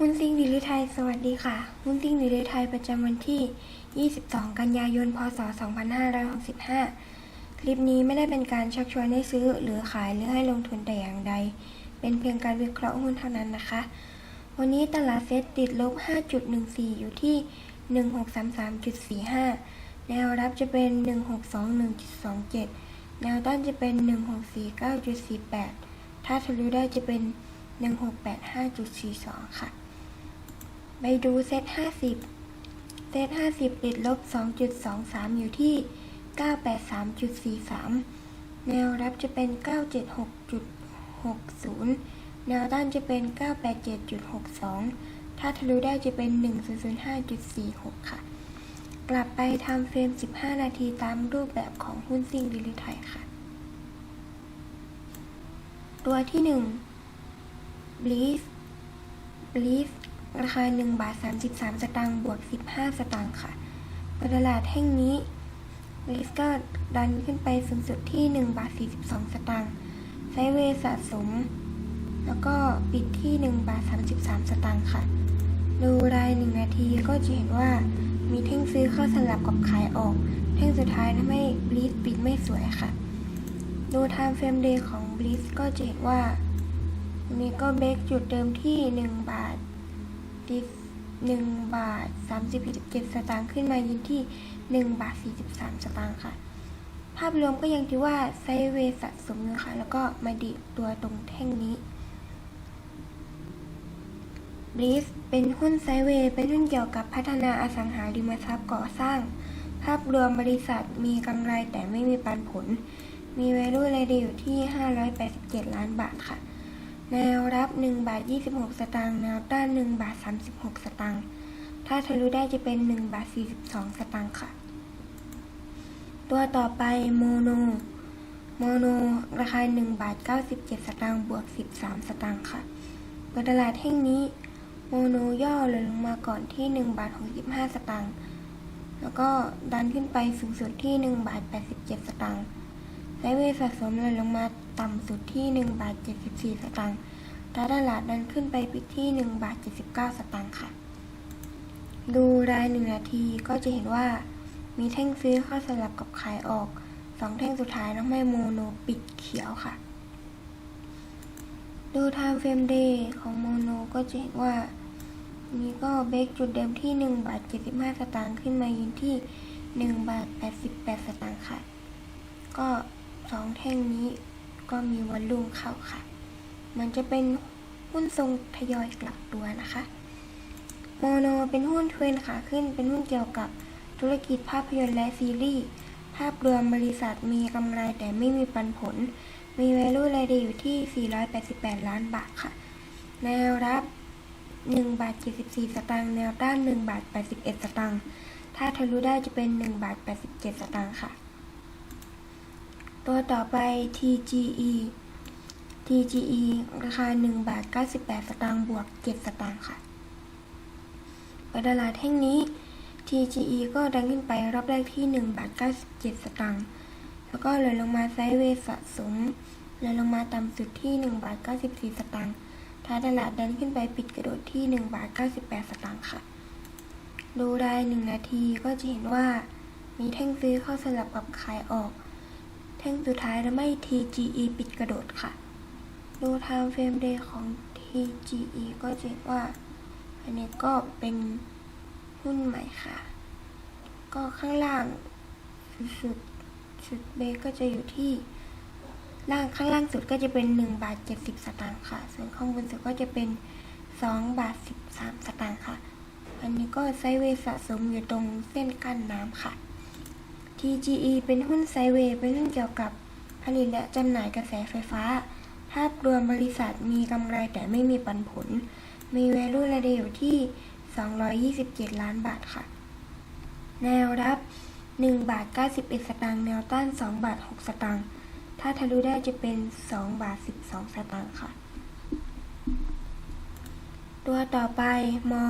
หุ้นซิงดีลิไทยสวัสดีค่ะหุ้นซิงดีลิไทยประจำวันที่ 22 กันยายน พศ 2565 คลิปนี้ไม่ได้เป็นการชักชวนให้ซื้อหรือขายหรือให้ลงทุนแต่อย่างใด เป็นเพียงการวิเคราะห์หุ้นเท่านั้นนะคะ วันนี้ตลาดเซ็ตติดลบ 5.14 อยู่ที่ 1633.45 แนวรับจะเป็น 1621.27 แนวต้านจะเป็น 1649.48 ถ้าทะลุได้จะเป็น1685.42 ค่ะ ไปดูเซต50 เซต50ติดลบ 2.23 อยู่ที่ 983.43 แนวรับจะเป็น 976.60 แนวต้านจะเป็น 987.62 ถ้าทะลุได้จะเป็น 1005.46 ค่ะ กลับไปทำเฟรม 15 นาทีตามรูปแบบของหุ้นซิ่งดิลิไทยค่ะ ตัวที่1บลีฟบลีฟ ราคา1บาท33 สตางค์บวก 15 สตางค์ค่ะตลาดแห่งนี้บลีฟก็ดันขึ้นไปสูงสุดที่1บาท42 สตางค์ไซเวสะสม แล้วก็ปิดที่1บาท33 สตางค์ค่ะ ดูราย 1 นาทีก็จะเห็นว่ามีแท่งซื้อเข้าสลับกับขายออก แท่งสุดท้ายทำให้บลีฟปิดไม่สวยค่ะ ดู time frame day ของ Blitz ก็จะเห็นว่าอันนี้ก็เบรกจุดเดิมที่ 1 บาท ดิ1บาท37สตางค์ขึ้นมายืนที่ 1 บาท 43 สตางค์ค่ะ ภาพรวมก็ยังถือว่าไซเวย์สะสมอค่ะ แล้วก็มาดีตัวตรงแท่งนี้ Blitz เป็นหุ้นไซเวเป็นหุ้นเกี่ยวกับพัฒนาอสังหาริมทรัพย์ก่อสร้าง ภาพรวมบริษัทมีกำไรแต่ไม่มีปันผล มี value รายเดียอยู่ที่ 587 ล้านบาทค่ะ แนวรับ 1 บาท 26 สตางค์ แนวต้าน 1 บาท 36 สตางค์ ถ้าทะลุได้จะเป็น 1 บาท 42 สตางค์ค่ะ ตัวต่อไปโมโน โมโน ราคา 1 บาท 97 สตางค์ บวก 13 สตางค์ค่ะเปิดตลาดแห่งนี้ โมโนย่อลงมาก่อนที่ 1 บาท 65 สตางค์ แล้วก็ดันขึ้นไปสูงสุดที่ 1 บาท 87 สตางค์ไซด์เวสะสมเลยลงมา ต่ำสุดที่ 1 บาท 74 สตางค์ถ้าตลาดดันขึ้นไปปิดที่ 1 บาท 79 สตางค์ค่ะ ดูราย1นาทีก็จะเห็นว่า มีแท่งซื้อเข้าสลับกับขายออก 2 แท่งสุดท้ายทำให้โมโนปิดเขียวค่ะ ดู time frame day ของโมโนก็จะเห็นว่านี้ก็เบรกจุดเดิมที่ 1 บาท 75 สตางค์ขึ้นมายืนที่ 1 บาท 88 สตางค์ค่ะ ก็สองแท่งนี้ ก็มีวอลลุ่มเข้าค่ะ มันจะเป็นหุ้นทรงทยอยกลับตัวนะคะโมโนเป็นหุ้นเทรนขาขึ้น เป็นหุ้นเกี่ยวกับธุรกิจภาพยนตร์และซีรีส์ ภาพรวมบริษัทมีกำไรแต่ไม่มีปันผล มี value รายเดียวอยู่ที่ 488 ล้านบาทค่ะ แนวรับ 1 บาท 74 สตางค์ แนวต้าน 1 บาท 81 สตางค์ ถ้าทะลุได้จะเป็น 1 บาท 87 สตางค์ค่ะ ตัวต่อไป TGE TGE ราคา1บาท98 สตางค์บวก 7 สตางค์ค่ะเปิดตลาดแท่งนี้ TGE ก็ดังขึ้นไปรอบแรกที่1บาท97 สตางค์แล้วก็เลยลงมาไซด์เวย์สะสมเลยลงมาต่ำสุดที่1บาท94 สตางค์ถ้าตลาดดันขึ้นไปปิดกระโดดที่1บาท98 สตางค์ค่ะ ดูราย1นาทีก็จะเห็นว่ามีแท่งซื้อเข้าสลับกับขายออก แท่งสุดท้ายแล้วไม่ TGE ปิดกระโดดค่ะ ดู time frame day ของ TGE ก็จะเห็นว่า อันนี้ก็เป็นหุ้นใหม่ค่ะ ก็ข้างล่างสุดสุดเบก็จะอยู่ที่ล่างข้างล่างสุดก็จะเป็น1บาท70 สตางค์ค่ะ ส่วนข้างบนสุดก็จะเป็น2บาท13 สตางค์ค่ะ อันนี้ก็ไซเวสะสมอยู่ตรงเส้นกั้นน้ำค่ะ TGE เป็นหุ้นไซเวย์เป็นหุ้นเกี่ยวกับผลิตและจำหน่ายกระแสไฟฟ้า ภาพรวมบริษัทมีกำไรแต่ไม่มีปันผล มี value รายเดียวอยู่ที่ 227 ล้านบาทค่ะ แนวรับ 1 บาท 91 สตางค์ แนวต้าน 2 บาท 6 สตางค์ ถ้าทะลุได้จะเป็น 2 บาท 12 สตางค์ค่ะ ตัวต่อไป มอ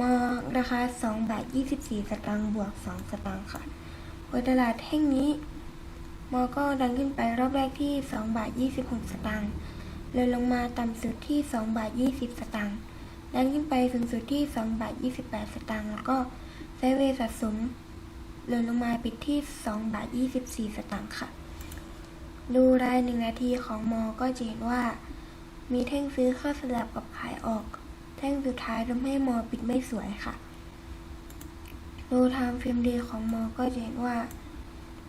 มอราคา 2 บาท 24 สตางค์ บวก 2 สตางค์ค่ะ เปิดตลาดแห่งนี้มอก็ดันขึ้นไปรอบแรกที่2บาท26 สตางค์เลยลงมาต่ำสุดที่2บาท20 สตางค์ดันขึ้นไปสูงสุดที่2บาท28 สตางค์แล้วก็ไซเวสะสมหล่นลงมาปิดที่2บาท24 สตางค์ค่ะ ดูรายหนึ่งนาทีของมอก็จะเห็นว่า มีแท่งซื้อเข้าสลับกับขายออก แท่งสุดท้ายทำให้มอปิดไม่สวยค่ะ ดูไทม์เฟรมเดย์ของมอ ก็จะเห็นว่า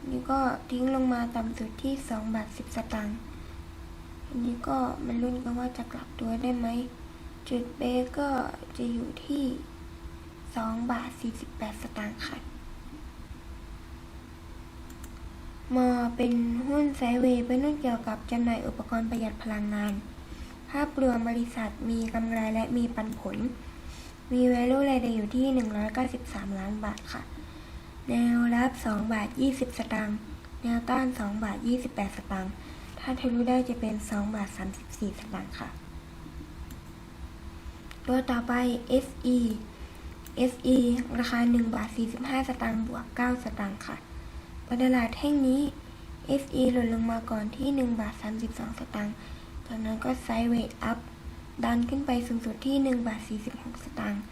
นี่ก็ทิ้งลงมาต่ำสุดที่2บาท10 สตางค์อันนี้ก็มันลุ้นกันว่าจะกลับตัวได้ไหม จุดเบก็จะอยู่ที่2บาท48 สตางค์ค่ะมอเป็นหุ้นไซเวย์เป็นหุ้นเกี่ยวกับจำหน่ายอุปกรณ์ประหยัดพลังงาน ภาพรวมบริษัทมีกำไรและมีปันผล มี value รายได้อยู่ที่ 193 ล้านบาทค่ะ แนวรับ 2 บาท 20 สตางค์ แนวต้าน 2 บาท 28 สตางค์ ถ้าทะลุได้จะเป็น 2 บาท 34 สตางค์ค่ะ ตัวต่อไป SE SE ราคา 1 บาท 45 สตางค์ บวก 9 สตางค์ค่ะบนตลาดแท่งนี้ SE หล่นลงมาก่อนที่ 1 บาท 32 สตางค์ จากนั้นก็ไซด์เวย์อัพ ดันขึ้นไปสูงสุดที่1บาท46 สตางค์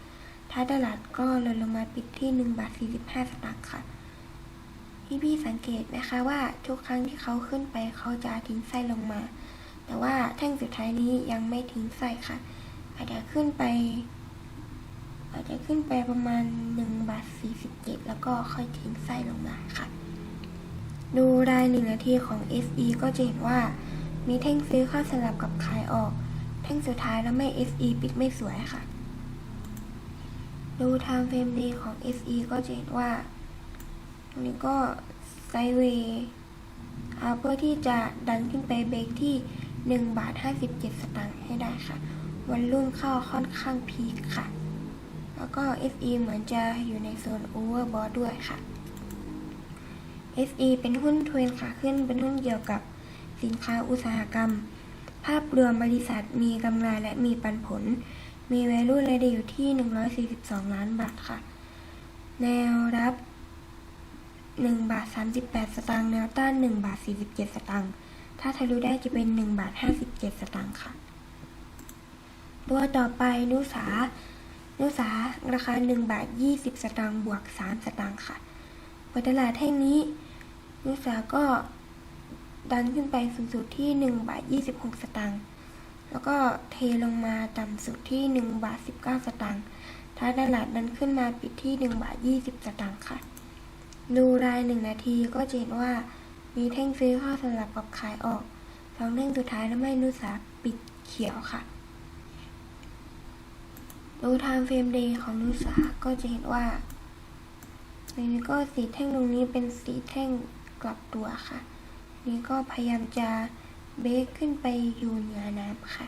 ถ้ายตลาดก็ล่นลงมาปิดที่1บาท45 สตางค์ค่ะ พี่พี่สังเกตไหมคะว่าทุกครั้งที่เขาขึ้นไปเขาจะทิ้งไส้ลงมา แต่ว่าแท่งสุดท้ายนี้ยังไม่ทิ้งไส้ค่ะ อาจจะขึ้นไป อาจจะขึ้นไปประมาณ1บาท47 แล้วก็ค่อยทิ้งไส้ลงมาค่ะ ดูรายหนึ่งนาทีของ SE ก็จะเห็นว่ามีแท่งซื้อเข้าสลับกับขายออก แท่งสุดท้ายแล้วไม่ SE ปิดไม่สวยค่ะ ดูไทม์เฟรมดีของ SE ก็จะเห็นว่า ตรงนี้ก็ไซเวย์อ่าเพื่อที่จะดันขึ้นไปเบรกที่ 1 บาท 57 สตางค์ให้ได้ค่ะ วันรุ่นเข้าค่อนข้างพีคค่ะ แล้วก็ SE เหมือนจะอยู่ในโซนโอเวอร์บอทด้วยค่ะ SE เป็นหุ้นเทรนขาขึ้นเป็นหุ้นเกี่ยวกับสินค้าอุตสาหกรรม ภาพรวมบริษัทมีกำไรและมีปันผล มี value รายได้อยู่ที่ 142 ล้านบาทค่ะ แนวรับ 1 บาท 38 สตางค์ แนวต้าน 1 บาท 47 สตางค์ ถ้าทะลุได้จะเป็น 1 บาท 57 สตางค์ค่ะ ตัวต่อไปนุสา นุสา ราคา 1 บาท 20 สตางค์ บวก 3 สตางค์ค่ะเปิดตลาดแท่งนี้ นุสาก็ ดันขึ้นไปสูงสุดที่1บาท26 สตางค์ แล้วก็เทลงมาต่ำสุดที่1บาท19 สตางค์ถ้าตลาดดันขึ้นมาปิดที่1บาท20 สตางค์ค่ะ ดูรายหนึ่งนาทีก็จะเห็นว่ามีแท่งซื้อเข้าสลับกับขายออกสองแท่งสุดท้ายทำให้นุสาปิดเขียวค่ะ ดูไทม์เฟรมเดย์ของนุสาก็จะเห็นว่าในนี้ก็สีแท่งตรงนี้เป็นสีแท่งกลับตัวค่ะ นี่ก็พยายามจะเบรกขึ้นไปอยู่เหนือน้ำค่ะ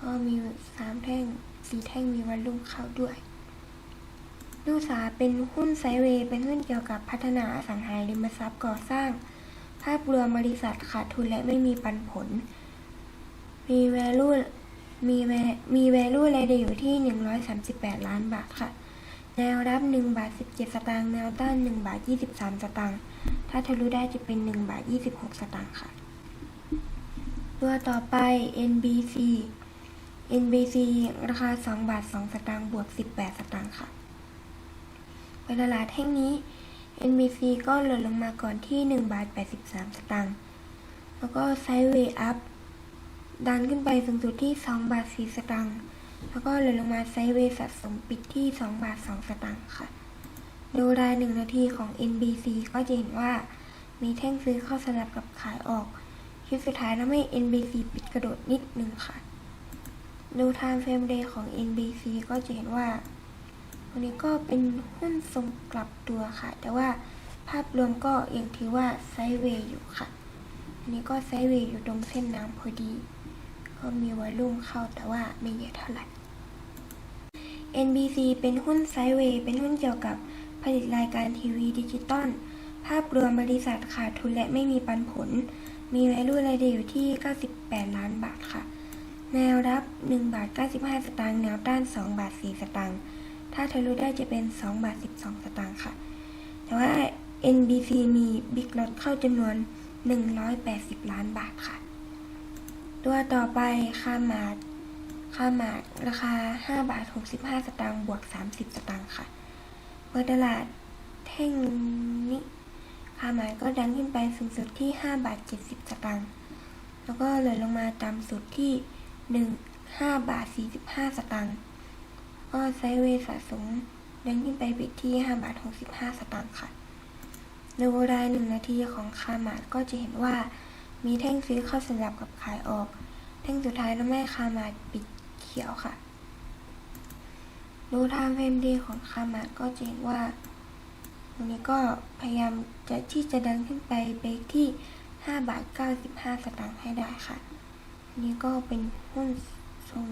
ก็มีสามแท่งสีแท่งมีวันลุ่มเข้าด้วยนุสาเป็นหุ้นไซเวย์เป็นหุ้นเกี่ยวกับพัฒนาอสังหาริมทรัพย์ก่อสร้าง ภาพรวมบริษัทขาดทุนและไม่มีปันผล มี value มีแวมี value รายได้อยู่ที่ 138 ล้านบาทค่ะ แนวรับ 1 บาท 17 สตางค์ แนวต้าน 1 บาท 23 สตางค์ ถ้าทะลุได้จะเป็น 1 บาท 26 สตางค์ค่ะ ตัวต่อไป NBC NBC ราคา 2 บาท 2 สตางค์ บวก 18 สตางค์ค่ะ ไปตลาดแห่งนี้ NBC ก็หล่นลงมาก่อนที่ 1 บาท 83 สตางค์ แล้วก็ไซด์เวย์อัพ ดันขึ้นไปสูงสุดที่ 2 บาท 4 สตางค์ แล้วก็หล่นลงมาไซด์เวย์สะสมปิดที่ 2 บาท 2 สตางค์ค่ะ ดูราย1นาทีของ NBC ก็จะเห็นว่ามีแท่งซื้อเข้าสลับกับขายออก คลิปสุดท้ายทำให้ NBC ปิดกระโดดนิดนึงค่ะ ดูไทม์เฟรมเดย์ของ NBC ก็จะเห็นว่าวันนี้ก็เป็นหุ้นทรงกลับตัวค่ะ แต่ว่าภาพรวมก็ยังถือว่าไซด์เวย์อยู่ค่ะอันนี้ก็ไซด์เวย์อยู่ตรงเส้นน้ำพอดี ก็มีวอลลุ่มเข้าแต่ว่าไม่เยอะเท่าไหร่ NBC เป็นหุ้นไซด์เวย์เป็นหุ้นเกี่ยวกับผลิตรายการทีวีดิจิตอล ภาพรวมบริษัทขาดทุนและไม่มีปันผล มี value รายได้อยู่ที่ 98 ล้านบาทค่ะ แนวรับ 1 บาท 95 สตางค์ แนวต้าน 2 บาท 4 สตางค์ ถ้าทะลุได้จะเป็น 2 บาท 12 สตางค์ค่ะ แต่ว่า NBC มีบิ๊กลอตเข้าจำนวน 180 ล้านบาทค่ะ ตัวต่อไปคามาด คค่าหมากราคา 5 บาท 65 สตางค์บวก 30 สตางค์ค่ะ เปิดตลาดแท่งนี้ค่าหมายก็ดันขึ้นไปสูงสุดที่ 5 บาท 70 สตางค์แล้วก็เลยลงมาต่ำสุดที่ 1 5 บาท 45 สตางค์ก็ไซด์เวสะสมดันขึ้นไปปิดที่ 5 บาท 65 สตางค์ค่ะในเวลาหนึ่งนาทีของคาร์มาดก็จะเห็นว่ามีแท่งซื้อเข้าสลับกับขายออก แท่งสุดท้ายแล้วแม่คามาดปิด ขียวค่ะ ดูทม์เฟรมดีของคามาดก็จะเห็นว่าตรงนี้ก็พยายามจะที่จะดันขึ้นไปเบรกที่ 5 บาท 95 สตางค์ให้ได้ค่ะนนี้ก็เป็นหุ้นโซน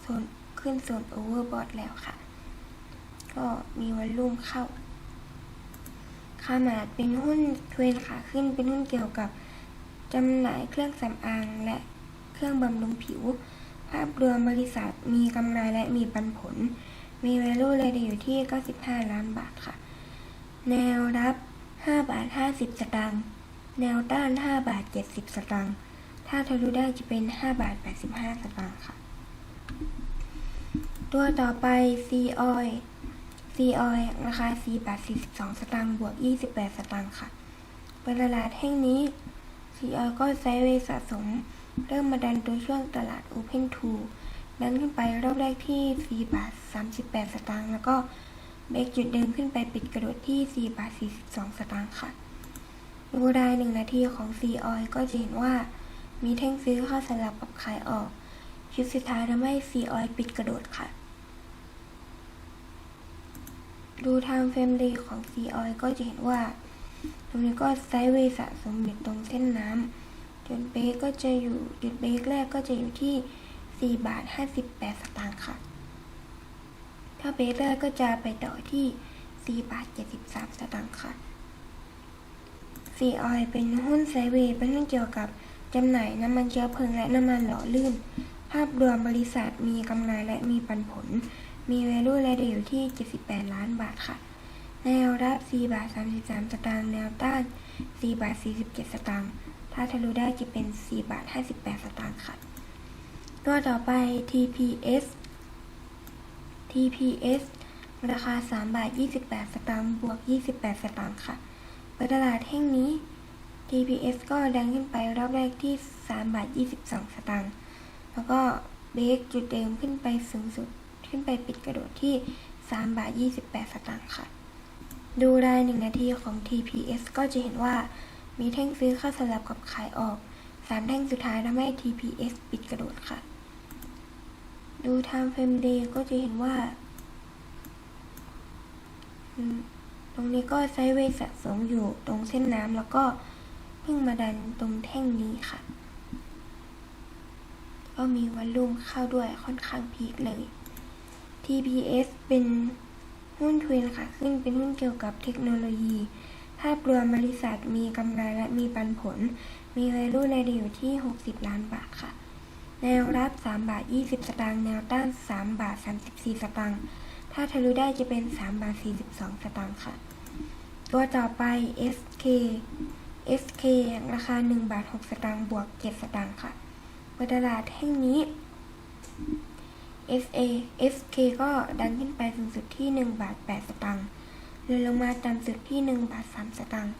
โซนขึ้นโซนโอเวอร์บอทแล้วค่ะ ก็มีวอลลุ่มเข้าคามาดเป็นหุ้นเทรนขาขึ้นเป็นหุ้นเกี่ยวกับจำหน่ายเครื่องสำอางและเครื่องบำรุงผิว ภาพรวมบริษัทมีกำไรและมีปันผล มี value เลยอยู่ที่ 95 ล้านบาทค่ะ แนวรับ 5 บาท 50 สตางค์ แนวต้าน 5 บาท 70 สตางค์ ถ้าทะลุได้จะเป็น 5 บาท 85 สตางค์ค่ะ ตัวต่อไป C Oil C Oil ราคา 4 บาท 42 สตางค์ บวก 28 สตางค์ค่ะ เป็นตลาดแห่งนี้ C Oil ก็ไซด์เวย์สะสม เริ่มมาดันตัวช่วงตลาด Open 2ดันขึ้นไปรอบแรกที่ 4 บาท 38 สตางค์แล้วก็เบรกจุดเดิมขึ้นไปปิดกระโดดที่ 4 บาท 42 สตางค์ค่ะ ดูรายหนึ่งนาทีของ C Oil ก็จะเห็นว่า มีแท่งซื้อเข้าสลับกับขายออกชุดสุดท้ายทำให้ C Oil ปิดกระโดดค่ะ ดูทม์เฟรมเดย์ของ C Oil ก็จะเห็นว่าตรงนี้ก็ไซด์เวย์สะสมอยู่ตรงเส้นน้ำ จุดเบรกก็จะอยู่จุดเบรกแรกก็จะอยู่ที่ 4 บาท 58 สตางค์ค่ะ ถ้าเบรกแรกก็จะไปต่อที่ 4 บาท 73 สตางค์ค่ะ C Oil เป็นหุ้นไซเวย์เป็นหุ้นเกี่ยวกับจำหน่ายน้ำมันเชื้อเพลิงและน้ำมันหล่อลื่น ภาพรวมบริษัทมีกำไรและมีปันผล มี value และอยู่ที่ 78 ล้านบาทค่ะ แนวรับ 4 บาท 33 สตางค์ แนวต้าน 4 บาท 47 สตางค์ ถ้าทะลุได้จะเป็น 4 บาท 58 สตางค์ค่ะ ตัวต่อไป TPS TPS ราคา 3 บาท 28 สตางค์บวก 28 สตางค์ค่ะ เปิดตลาดแห่งนี้ TPS ก็ดังขึ้นไปรอบแรกที่ 3 บาท 22 สตางค์ แล้วก็เบรกจุดเดิมขึ้นไปสูงสุด ขึ้นไปปิดกระโดดที่ 3 บาท 28 สตางค์ค่ะ ดูรายหนึ่งนาทีของ TPS ก็จะเห็นว่า มีแท่งซื้อเข้าสลับกับขายออก 3 แท่งสุดท้ายทำให้ TPS ปิดกระโดดค่ะ ดู Time Frame Day ก็จะเห็นว่า ตรงนี้ก็ไซด์เวย์สะสมอยู่ตรงเส้นน้ำแล้วก็เพิ่งมาดันตรงแท่งนี้ค่ะ ก็มีวอลลุ่มเข้าด้วยค่อนข้างพีคเลย TPS เป็นหุ้นทวนค่ะขึ้นเป็นหุ้นเกี่ยวกับเทคโนโลยี ภาพรวมบริษัทมีกำไรและมีปันผล มี value ในอยู่ที่ 60 ล้านบาทค่ะ แนวรับ 3 บาท 20 สตางค์ แนวต้าน 3 บาท 34 สตางค์ ถ้าทะลุได้จะเป็น 3 บาท 42 สตางค์ค่ะ ตัวต่อไป SK SK ราคา 1 บาท 6 สตางค์ บวก 7 สตางค์ค่ะเปิดตลาดแห่งนี้ SA SK ก็ดันขึ้นไปสูงสุดที่ 1 บาท 8 สตางค์ เลยลงมาต่ำสุดที่1บาท3สตางค์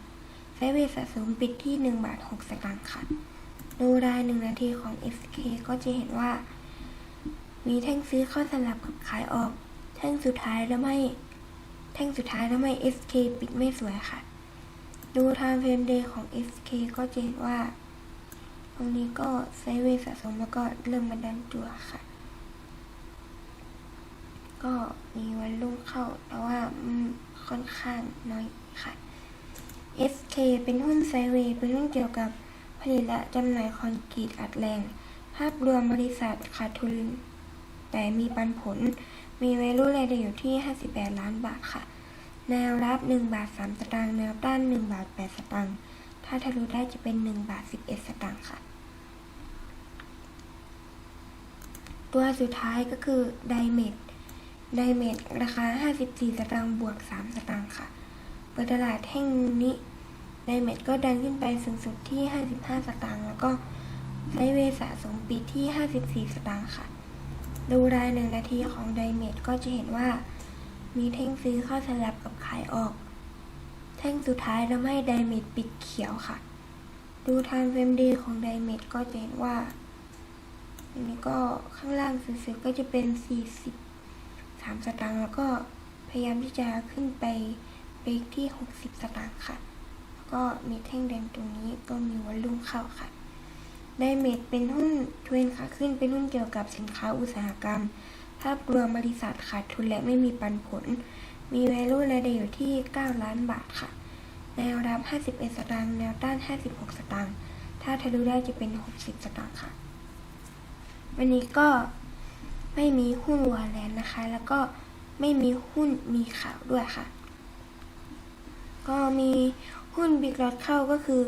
ไซเวย์สะสมปิดที่1บาท6สตางค์ค่ะ ดูราย1นาทีของ SK ก็จะเห็นว่า มีแท่งซื้อเข้าสลับกับขายออก แท่งสุดท้ายแล้วไม่ แท่งสุดท้ายแล้วไม่ SK ปิดไม่สวยค่ะ ดู Time Frame Day ของ SK ก็จะเห็นว่า ตรงนี้ก็ไซเวสะสมแล้วก็เริ่มมาดันตัวค่ะ ก็มีวันลุ่มเข้า แต่ว่าค่อนข้างน้อยค่ะ SK เป็นหุ้นไซเวย์เป็นหุ้นเกี่ยวกับผลิตและจำหน่ายคอนกรีตอัดแรง ภาพรวมบริษัทขาดทุน แต่มีปันผล มี value รายได้อยู่ที่ 58 ล้านบาทค่ะ แนวรับ 1 บาท 3 สตางค์ แนวต้าน 1 บาท 8 สตางค์ ถ้าทะลุได้จะเป็น 1 บาท 11 สตางค์ค่ะ ตัวสุดท้ายก็คือไดเมด ไดเมดราคา 54 สตางค์บวก 3 สตางค์ค่ะเปิดตลาดแห่งนี้ไดเมดก็ดันขึ้นไปสูงสุดที่ 55 สตางค์แล้วก็ไดเวสะสมปิดที่ 54 สตางค์ค่ะ ดูรายหนึ่งนาทีของไดเมทก็จะเห็นว่า มีแท่งซื้อเข้าสลับกับขายออก แท่งสุดท้ายทำให้ไดเมทปิดเขียวค่ะ ดูทางเฟรมดีของไดเมทก็จะเห็นว่าอันนี้ก็ข้างล่างสุดๆก็จะเป็น 40 3 สตางค์แล้วก็พยายามที่จะขึ้นไปเบรกที่ 60 สตางค์ค่ะ แล้วก็มีแท่งแดงตรงนี้ก็มีวอลลุ่มเข้าค่ะไดเมดเป็นหุ้นเทรนขาขึ้นเป็นหุ้นเกี่ยวกับสินค้าอุตสาหกรรม ภาพรวมบริษัทขาดทุนและไม่มีปันผล มี value รายไดอยู่ที่ 9 ล้านบาทค่ะ แนวรับ 51 สตางค์ แนวต้าน 56 สตางค์ ถ้าทะลุได้จะเป็น 60 สตางค์ค่ะ วันนี้ก็ ไม่มีหุ้นวอลเลนนะคะ แล้วก็ไม่มีหุ้นมีข่าวด้วยค่ะ ก็มีหุ้นบิ๊กลอตเข้าก็คือ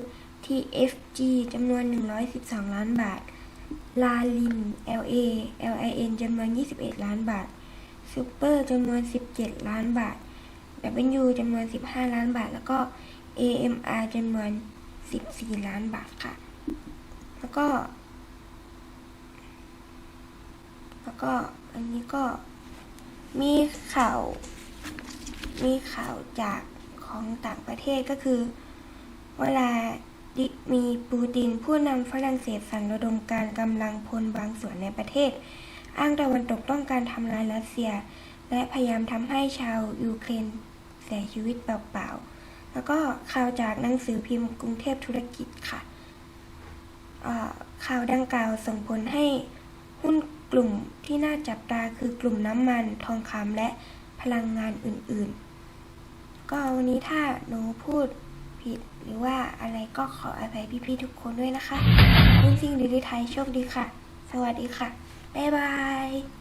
TFG จำนวน 112 ล้านบาท ลาลิน LA LIN จำนวน 21 ล้านบาทซูเปอร์จำนวน 17 ล้านบาท W จำนวน 15 ล้านบาท แล้วก็ AMR จำนวน 14 ล้านบาทค่ะ แล้วก็ แล้วก็อันนี้ก็มีข่าว มีข่าวจากของต่างประเทศก็คือ เวลามีปูตินผู้นำฝรั่งเศสสั่งระดมการกำลังพลบางส่วนในประเทศ อ้างตะวันตกต้องการทำลายรัสเซีย และพยายามทำให้ชาวยูเครนเสียชีวิตเปล่าๆ แล้วก็ข่าวจากหนังสือพิมพ์กรุงเทพธุรกิจค่ะข่าวดังกล่าวส่งผลให้หุ้น กลุ่มที่น่าจับตาคือกลุ่มน้ำมัน ทองคำและพลังงานอื่นๆ ก็วันนี้ถ้าหนูพูดผิดหรือว่าอะไรก็ขออภัยพี่ๆทุกคนด้วยนะคะรุ่งซิ่งดีดีไทยโชคดีค่ะ สวัสดีค่ะ บ๊ายบาย